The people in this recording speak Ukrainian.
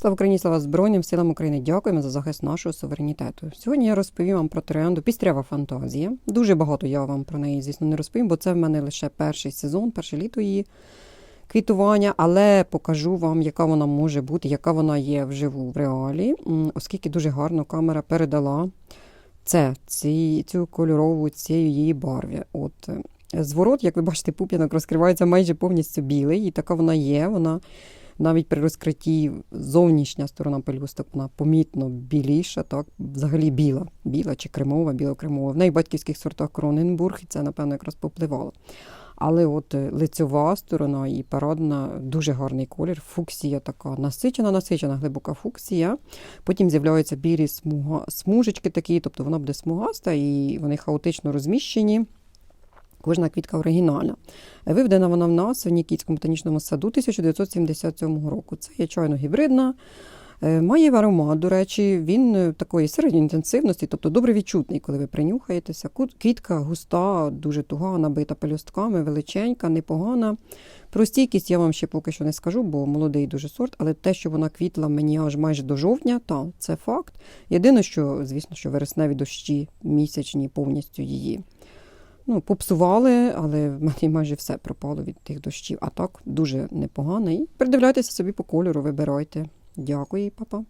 Слава Україні, слава Збройним силам України. Дякуємо за захист нашого суверенітету. Сьогодні я розповім вам про троянду Пістрява фантазія. Дуже багато я вам про неї, звісно, не розповім, бо це в мене лише перший сезон, перше літо її квітування, але покажу вам, яка вона може бути, яка вона є вживу в реалі, оскільки дуже гарно камера передала це, ці, цю кольорову цієї її барві. От е, зворот, як ви бачите, пуп'янок розкривається майже повністю білий, і така вона є. Вона навіть при розкритті зовнішня сторона пелюсток помітно біліша, так, взагалі біла, біла чи кремова, білокремова. В неї в батьківських сортах Кроненбург, і це, напевно, якраз попливало. Але от е, лицьова сторона і парадна дуже гарний колір. Фуксія така насичена, насичена, глибока фуксія. Потім з'являються білі смуга, смужечки такі, тобто вона буде смугаста і вони хаотично розміщені. Кожна квітка оригінальна. Виведена вона в нас в Нікітському ботанічному саду 1977 року. Це є чайно гібридна. Е, Має аромат, до речі, він е, такої середньої інтенсивності, тобто добре відчутний, коли ви принюхаєтеся. Квітка густа, дуже туга, набита пелюстками, величенька, непогана. Про стійкість я вам ще поки що не скажу, бо молодий дуже сорт, але те, що вона квітла мені аж майже до жовтня, та це факт. Єдине, що, звісно, що вересневі дощі місячні повністю її. Ну, попсували, але в мене майже все пропало від тих дощів. А так дуже непогано. І придивляйтеся собі по кольору, вибирайте. Дякую, папа.